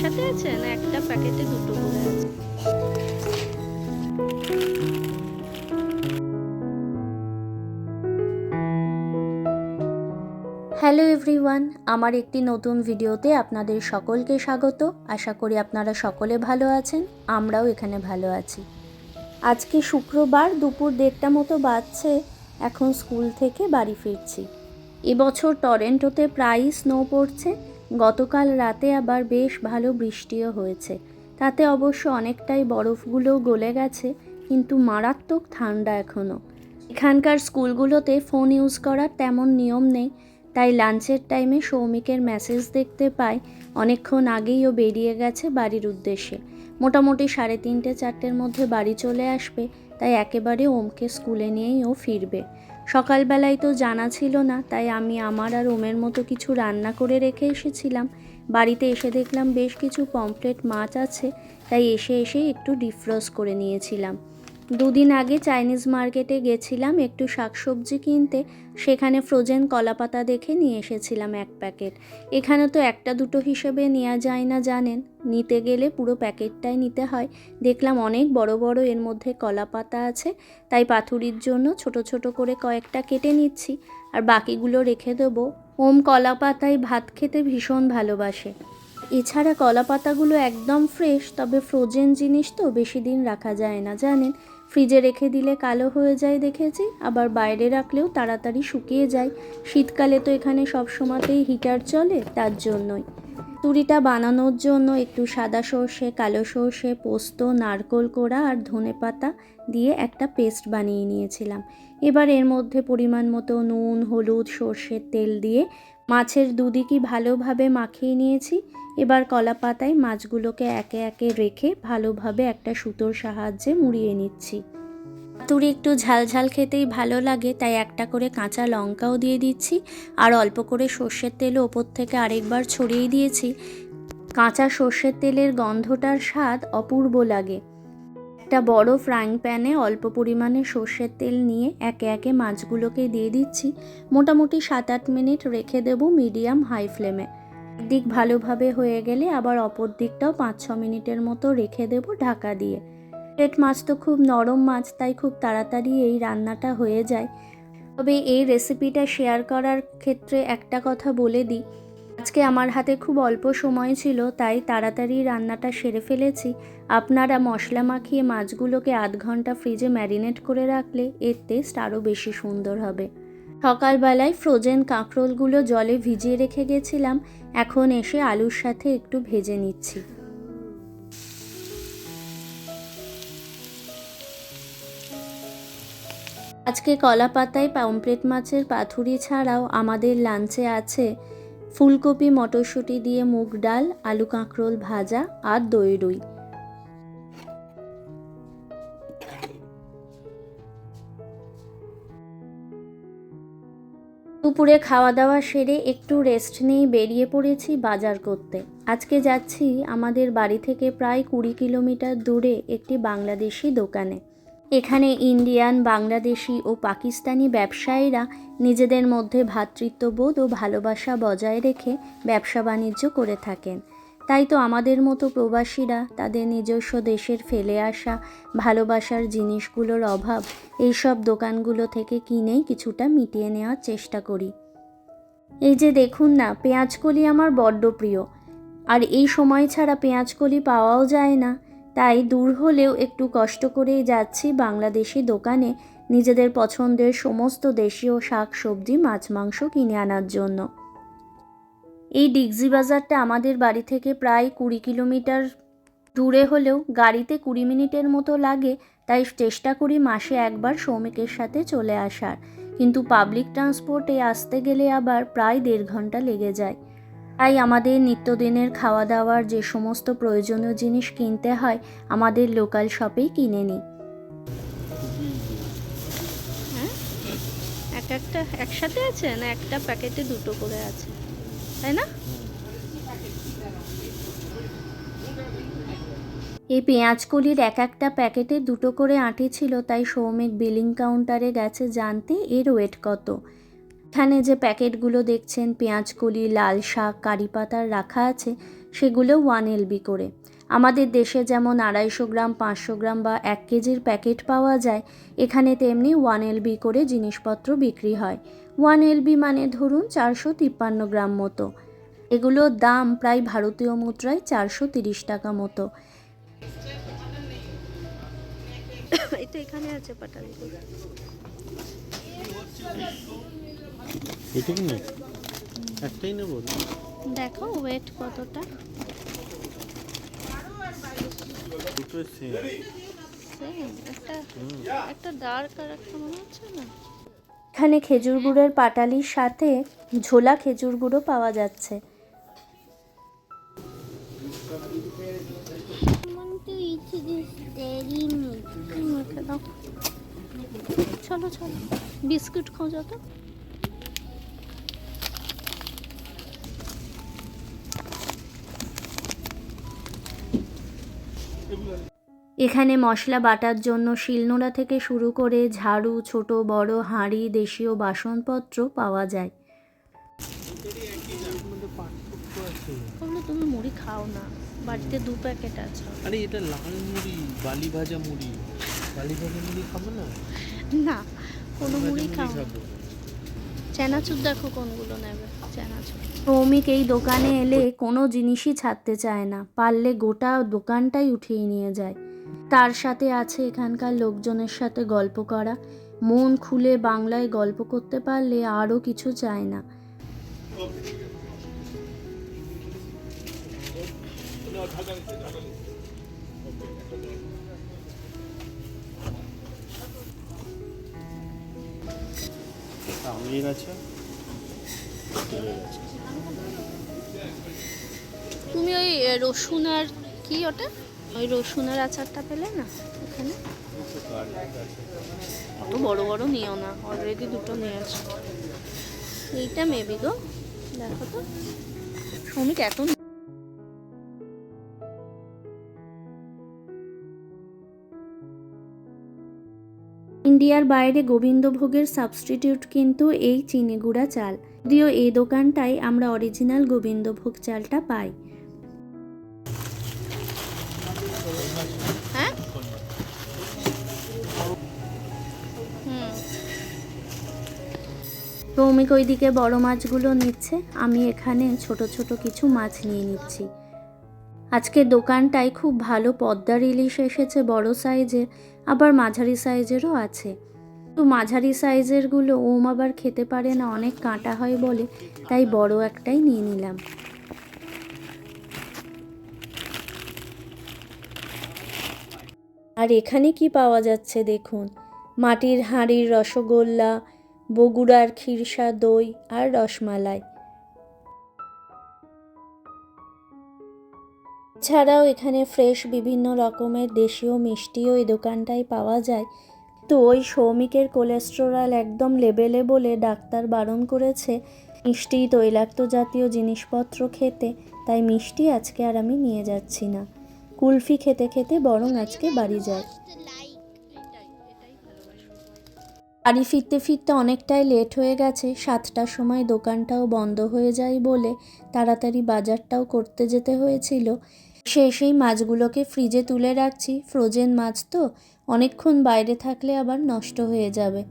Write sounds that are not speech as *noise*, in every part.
একসাথে আছে না একটা প্যাকেটে দুটো করে আছে। হ্যালো এভরিওয়ান আমার একটি নতুন ভিডিওতে আপনাদের সকলকে স্বাগত। আশা করি আপনারা সকলে ভালো আছেন, আমরাও এখানে ভালো আছি। আজকে শুক্রবার, দুপুর দেড়টা মতো বাজছে, এখন স্কুল থেকে বাড়ি ফিরছি। এবছর টরেন্টোতে প্রায়ই স্নো পড়ছে গতকাল রাতে আবার বেশ ভালো বৃষ্টিও হয়েছে। তাতে অবশ্য অনেকটাই বরফগুলোও গলে গেছে, কিন্তু মারাত্মক ঠান্ডা এখনও এখানকার স্কুলগুলোতে ফোন ইউজ করার তেমন নিয়ম নেই, তাই লাঞ্চের টাইমে সৌমিকের মেসেজ দেখতে পাই। অনেকক্ষণ আগেই ও বেরিয়ে গেছে বাড়ির উদ্দেশ্যে। মোটামুটি সাড়ে তিনটে, চারটের মধ্যে বাড়ি চলে আসবে, তাই একেবারে ওমকে স্কুলে নিয়েই ও ফিরবে। সকালবেলায় তো জানা ছিল না, তাই আমি আমার আর ওমের মতো কিছু রান্না করে রেখে এসেছিলাম। বাড়িতে এসে দেখলাম বেশ কিছু পমফ্রেট মাছ আছে, তাই এসে এসে একটু ডিফ্রস করে নিয়েছিলাম। দুদিন আগে চাইনিজ মার্কেটে গেছিলাম একটু শাকসবজি কিনতে, সেখানে ফ্রোজেন কলাপাতা দেখে নিয়ে এসেছিলাম এক প্যাকেট। এখানে তো একটা দুটো হিসেবে নেওয়া যায় না জানেন? নিতে গেলে পুরো প্যাকেটটাই নিতে হয়। দেখলাম অনেক বড় বড় এর মধ্যে কলাপাতা আছে, তাই পাথুরির জন্য ছোট ছোট করে কয়েকটা কেটে নিচ্ছি। আর বাকিগুলো রেখে দেবো। ওম কলাপাতায় ভাত খেতে ভীষণ ভালোবাসে। এছাড়া কলা পাতাগুলো একদম ফ্রেশ তবে ফ্রোজেন জিনিস তো বেশি দিন রাখা যায় না, জানেন? ফ্রিজে রেখে দিলে কালো হয়ে যায় দেখেছি, আবার বাইরে রাখলেও তাড়াতাড়ি শুকিয়ে যায়। শীতকালে তো এখানে সব সময়তেই হিটার চলে, তার জন্যই। তুরিটা বানানোর জন্য একটু সাদা সর্ষে, কালো সর্ষে, পোস্ত, নারকোল কোড়া আর ধনে পাতা দিয়ে একটা পেস্ট বানিয়ে নিয়েছিলাম। এবার এর মধ্যে পরিমাণ মতো নুন, হলুদ, সর্ষের তেল দিয়ে মাছের দুদিকই ভালোভাবে মাখিয়ে নিয়েছি। এবার কলা পাতায় মাছগুলোকে একে একে রেখে ভালোভাবে একটা সুতোর সাহায্যে মুড়িয়ে নিচ্ছি। পাতুরি একটু ঝাল ঝাল খেতেই ভালো লাগে, তাই একটা করে কাঁচা লঙ্কাও দিয়ে দিচ্ছি। আর অল্প করে সর্ষের তেলও ওপর থেকে আরেকবার ছড়িয়ে দিয়েছি। কাঁচা সর্ষের তেলের গন্ধটার স্বাদ অপূর্ব লাগে। একটা বড় ফ্রাইং প্যানে অল্প পরিমাণে সর্ষের তেল নিয়ে একে একে মাছগুলোকে দিয়ে দিচ্ছি। মোটামুটি সাত আট মিনিট রেখে দেবো মিডিয়াম হাই ফ্লেমে। দিক ভালোভাবে হয়ে গেলে আবার অপর দিকটাও পাঁচ ছ মিনিটের মতো রেখে দেব ঢাকা দিয়ে। পেট মাছ তো খুব নরম মাছ, তাই খুব তাড়াতাড়ি এই রান্নাটা হয়ে যায়। তবে এই রেসিপিটা শেয়ার করার ক্ষেত্রে একটা কথা বলে দিই। আজকে আমার হাতে খুব অল্প সময় ছিল, তাই তাড়াতাড়ি রান্নাটা সেরে ফেলেছি। আপনারা মশলা মাখিয়ে মাছগুলোকে আধ ঘণ্টা ফ্রিজে ম্যারিনেট করে রাখলে এর টেস্ট আরও বেশি সুন্দর হবে। সকালবেলায় ফ্রোজেন কাঁকরোলগুলো জলে ভিজিয়ে রেখে গেছিলাম, এখন এসে আলুর সাথে একটু ভেজে নিচ্ছি। আজকে কলা পাতায় পমপ্লেট মাছের পাথুরি ছাড়াও আমাদের লাঞ্চে আছে ফুলকপি, মটরশুঁটি দিয়ে মুগ ডাল, আলু কাঁকরোল ভাজা আর দই রুই। দুপুরে খাওয়া দাওয়া সেরে একটু রেস্ট নিয়ে বেরিয়ে পড়েছি বাজার করতে। আজকে যাচ্ছি আমাদের বাড়ি থেকে প্রায় কুড়ি কিলোমিটার দূরে একটি বাংলাদেশি দোকানে। এখানে ইন্ডিয়ান, বাংলাদেশি ও পাকিস্তানি ব্যবসায়ীরা নিজেদের মধ্যে ভ্রাতৃত্ববোধ ও ভালোবাসা বজায় রেখে ব্যবসা বাণিজ্য করে থাকেন। তাই তো আমাদের মতো প্রবাসীরা তাদের নিজস্ব দেশের ফেলে আসা, ভালোবাসার জিনিসগুলোর অভাব এইসব দোকানগুলো থেকে কিনেই কিছুটা মিটিয়ে নেওয়ার চেষ্টা করি। এই যে দেখুন না, পেঁয়াজকলি আমার বড্ড প্রিয়। আর এই সময় ছাড়া পেঁয়াজকলি পাওয়াও যায় না। তাই দূর হলেও একটু কষ্ট করেই যাচ্ছি বাংলাদেশি দোকানে নিজেদের পছন্দের সমস্ত দেশীয় শাক সবজি মাছ, মাংস কিনে আনার জন্য। এই ডিগজি বাজারটা আমাদের বাড়ি থেকে প্রায় কুড়ি কিলোমিটার দূরে হলেও গাড়িতে কুড়ি মিনিটের মতো লাগে, তাই চেষ্টা করি মাসে একবার শ্রমিকের সাথে চলে আসার। কিন্তু পাবলিক ট্রান্সপোর্টে আসতে গেলে আবার প্রায় দেড় ঘণ্টা লেগে যায়। তাই আমাদের নিত্যদিনের খাওয়া দাওয়ার যে সমস্ত প্রয়োজনীয় জিনিস কিনতে হয় আমাদের লোকাল শপেই কিনে নিই। হ্যাঁ এক একটা একসাথে আছে না একটা প্যাকেটে দুটো করে আছে? তাই না? এই পেঁয়াজকলির এক একটা প্যাকেটে দুটো করে আঁটি ছিল তাই সৌমিক বিলিং কাউন্টারে গেছে জানতে এর ওয়েট কত। এখানে যে প্যাকেটগুলো দেখছেন, পেঁয়াজকলি, লাল শাক, কারি পাতার রাখা আছে, সেগুলো ওয়ান এলবি করে। আমাদের দেশে যেমন আড়াইশো গ্রাম, পাঁচশো গ্রাম বা এক কেজির প্যাকেট পাওয়া যায়, এখানে তেমনি ওয়ান এলবি করে জিনিসপত্র বিক্রি হয়। ওয়ান এলবি মানে ধরুন চারশো তিপ্পান্ন গ্রাম মতো। এগুলোর দাম প্রায় ভারতীয় মুদ্রায় চারশো তিরিশ টাকা মতো। *coughs* এখানে আছে পাটালি একটাই নেব? দেখো ওয়েট কতটা? দুটো সেম সেম একটা একটা ডার্ক আর একটা মনে হচ্ছে না? এখানে খেজুর গুড়ের পাটালির সাথে ঝোলা খেজুর গুঁড়ো পাওয়া যাচ্ছে। চলো চলো। বিস্কুট খোঁজো তো। এখানে মশলা বাটার জন্য শিলনোড়া থেকে শুরু করে ঝাড়ু ছোট বড় হাঁড়ি দেশীয় বাসনপত্র পাওয়া যায়। তুমি মুড়ি খাও না। বাড়িতে দু প্যাকেট আছে। আরে এটা লাল মুড়ি বালি ভাজা মুড়ি। বালি ভাজা মুড়ি খাব না? না কোনো মুড়ি খাও চেনাচুর দেখো কোনগুলো নেবে চেনাচুর। শ্রমিক এই দোকানে এলে কোনো জিনিসই ছাড়তে চায় না পারলে গোটা দোকানটাই উঠিয়ে নিয়ে যায়। তার সাথে আছে এখানকার লোকজনের সাথে গল্প করা। মন খুলে বাংলায় গল্প করতে পারলে আরও কিছু চায় না। আমির আছে। তুমি ওই রসুন আর কি ওটা? ওই রসুনের আচারটা পেলে না এখানে অত বড় বড় নিও না অলরেডি দুটো নিয়েছো। এইটা মেবি গো, দেখো তো। শ্রমিক এত ইন্ডিয়ার বাইরে গোবিন্দভোগের সাবস্টিটিউট কিন্তু এই চিনি গুঁড়া চাল। যদিও এই দোকানটায় আমরা অরিজিনাল গোবিন্দভোগ চালটা পাই। ভৌমিক ওইদিকে বড় মাছগুলো নিচ্ছে, আমি এখানে ছোট ছোট কিছু মাছ নিয়ে নিচ্ছি। আজকে দোকানটায় খুব ভালো পদ্মার ইলিশ এসেছে বড় সাইজের, আবার মাঝারি সাইজেরও আছে। তো মাঝারি সাইজেরগুলো ওম আবার খেতে পারে না, অনেক কাঁটা হয় বলে, তাই বড় একটাই নিয়ে নিলাম। আর এখানে কি পাওয়া যাচ্ছে দেখুন, মাটির হাঁড়ির রসগোল্লা বগুড়ার ক্ষীরসা দই আর রসমালাই। ছাড়াও এখানে ফ্রেশ বিভিন্ন রকমের দেশীয় মিষ্টিও এই দোকানটায় পাওয়া যায়। তো ওই সৌমিকের কোলেস্টেরল একদম লেবেলে বলে ডাক্তার বারণ করেছে, মিষ্টি তৈলাক্ত জাতীয় জিনিসপত্র খেতে, তাই মিষ্টি আজকে আর আমি নিয়ে যাচ্ছি না। কুলফি খেতে খেতে বরং আজকে বাড়ি যায় বাড়ি ফিরতে ফিরতে অনেকটাই লেট হয়ে গেছে, সাতটার সময় দোকানটাও বন্ধ হয়ে যায় বলে তাড়াতাড়ি বাজারটাও করতে যেতে হয়েছিল। সেই মাছগুলোকে ফ্রিজে তুলে রাখছি ফ্রোজেন মাছ তো, অনেকক্ষণ বাইরে থাকলে আবার নষ্ট হয়ে যাবে।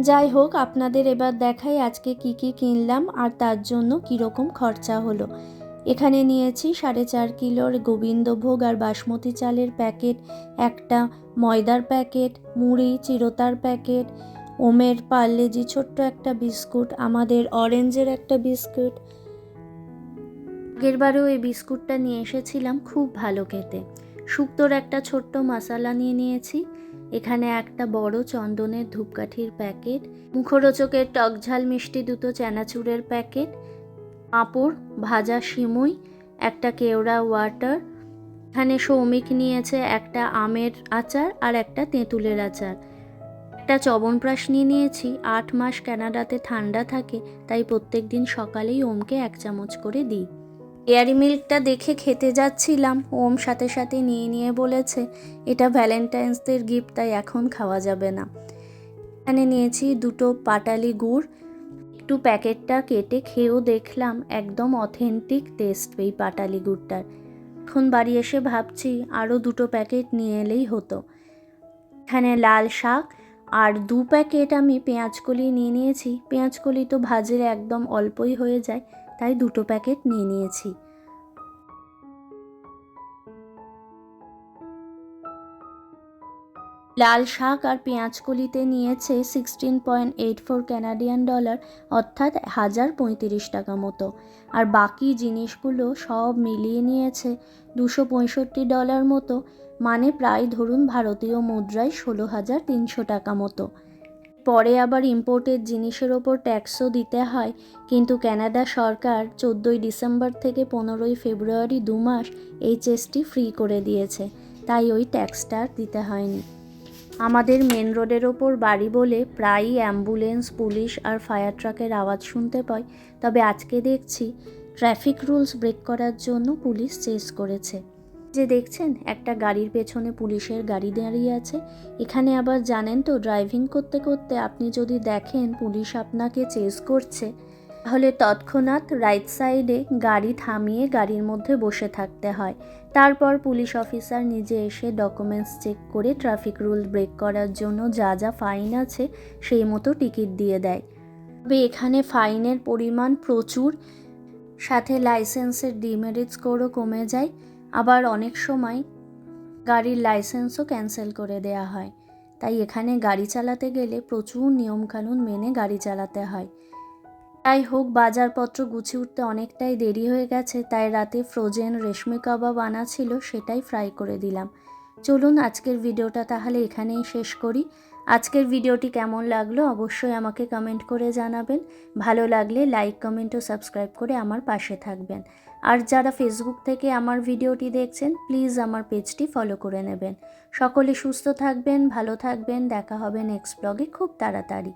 যাই হোক, আপনাদের এবার দেখাই আজকে কি কি কিনলাম আর তার জন্য কীরকম খরচা হলো। এখানে নিয়েছি সাড়ে চার কিলোর গোবিন্দভোগ আর বাসমতি চালের প্যাকেট, একটা ময়দার প্যাকেট, মুড়ি, চিরতার প্যাকেট, ওমের পার্লেজি ছোট্ট একটা বিস্কুট, আমাদের অরেঞ্জের একটা বিস্কুট। আগেরবারেও এই বিস্কুটটা নিয়ে এসেছিলাম, খুব ভালো খেতে। শুক্তোর একটা ছোট্ট মশালা নিয়ে নিয়েছি, এখানে একটা বড় চন্দনের ধূপকাঠির প্যাকেট, মুখরোচকের টকঝাল মিষ্টি দুটো চানাচুরের প্যাকেট পাঁপড়, ভাজা সিমুই, একটা কেওড়া ওয়াটার। এখানে সৌমিক নিয়েছে একটা আমের আচার আর একটা তেঁতুলের আচার। একটা চবনপ্রাশ নিয়ে নিয়েছি। আট মাস ক্যানাডাতে ঠান্ডা থাকে, তাই প্রত্যেক দিন সকালেই ওমকে এক চামচ করে দিই। ডেয়ারি মিল্কটা দেখে খেতে যাচ্ছিলাম। ওম সাথে সাথে নিয়ে নিয়ে বলেছে, এটা ভ্যালেন্টাইন্সদের গিফট, তাই এখন খাওয়া যাবে না। এখানে নিয়েছি দুটো পাটালি গুড় একটু প্যাকেটটা কেটে খেয়েও দেখলাম একদম অথেন্টিক টেস্ট এই পাটালি গুড়টার। এখন বাড়ি এসে ভাবছি আরও দুটো প্যাকেট নিয়ে এলেই হতো। এখানে লাল শাক আর দু প্যাকেট আমি পেঁয়াজকলি নিয়ে নিয়েছি। পেঁয়াজকলি তো ভাজের একদম অল্পই হয়ে যায়, তাই দুটো প্যাকেট নিয়ে নিয়েছি। লাল শাক আর পেঁয়াজকলিতে নিয়েছে sixteen point eight four Canadian dollar অর্থাৎ হাজার পঁয়ত্রিশ টাকা মতো। আর বাকি জিনিসগুলো সব মিলিয়ে নিয়েছে দুশো পঁয়ষট্টি ডলার মতো মানে প্রায় ধরুন ভারতীয় মুদ্রায় ষোলো হাজার তিনশো টাকা মতো। পরে আবার ইম্পোর্টেড জিনিসের ওপর ট্যাক্সও দিতে হয়, কিন্তু কানাডা সরকার চোদ্দোই ডিসেম্বর থেকে পনেরোই ফেব্রুয়ারি দু মাস এইচএসটি ফ্রি করে দিয়েছে, তাই ওই ট্যাক্সটা দিতে হয়নি। আমাদের মেন রোডের ওপর বাড়ি বলে প্রায়ই অ্যাম্বুলেন্স পুলিশ আর ফায়ার ট্রাকের আওয়াজ শুনতে পাই। তবে আজকে দেখছি ট্রাফিক রুলস ব্রেক করার জন্য পুলিশ চেস করেছে। যে দেখছেন, একটা গাড়ির পেছনে পুলিশের গাড়ি দাঁড়িয়ে আছে। এখানে আবার জানেন তো ড্রাইভিং করতে করতে আপনি যদি দেখেন পুলিশ আপনাকে চেস করছে। তাহলে তৎক্ষণাৎ রাইট সাইডে গাড়ি থামিয়ে গাড়ির মধ্যে বসে থাকতে হয়। তারপর পুলিশ অফিসার নিজে এসে ডকুমেন্টস চেক করে ট্রাফিক রুল ব্রেক করার জন্য যা যা ফাইন আছে সেই মতো টিকিট দিয়ে দেয়। তবে এখানে ফাইনের পরিমাণ প্রচুর, সাথে লাইসেন্সের ডিমেরিট স্কোরও কমে যায়। আবার অনেক সময় গাড়ির লাইসেন্সও ক্যান্সেল করে দেয়া হয়। তাই এখানে গাড়ি চালাতে গেলে প্রচুর নিয়মকানুন মেনে গাড়ি চালাতে হয়। তাই হোক, বাজারপত্র গুছিয়ে উঠতে অনেকটাই দেরি হয়ে গেছে, তাই রাতে ফ্রোজেন রেশমি কাবাব আনা ছিল, সেটাই ফ্রাই করে দিলাম। চলুন, আজকের ভিডিওটা তাহলে এখানেই শেষ করি। আজকের ভিডিওটি কেমন লাগল অবশ্যই আমাকে কমেন্ট করে জানাবেন। ভালো লাগলে লাইক কমেন্ট ও সাবস্ক্রাইব করে আমার পাশে থাকবেন। আর যারা ফেসবুক থেকে আমার ভিডিওটি দেখছেন প্লিজ আমার পেজটি ফলো করে নেবেন। সকলে সুস্থ থাকবেন, ভালো থাকবেন, দেখা হবে নেক্সট ব্লগে খুব তাড়াতাড়ি।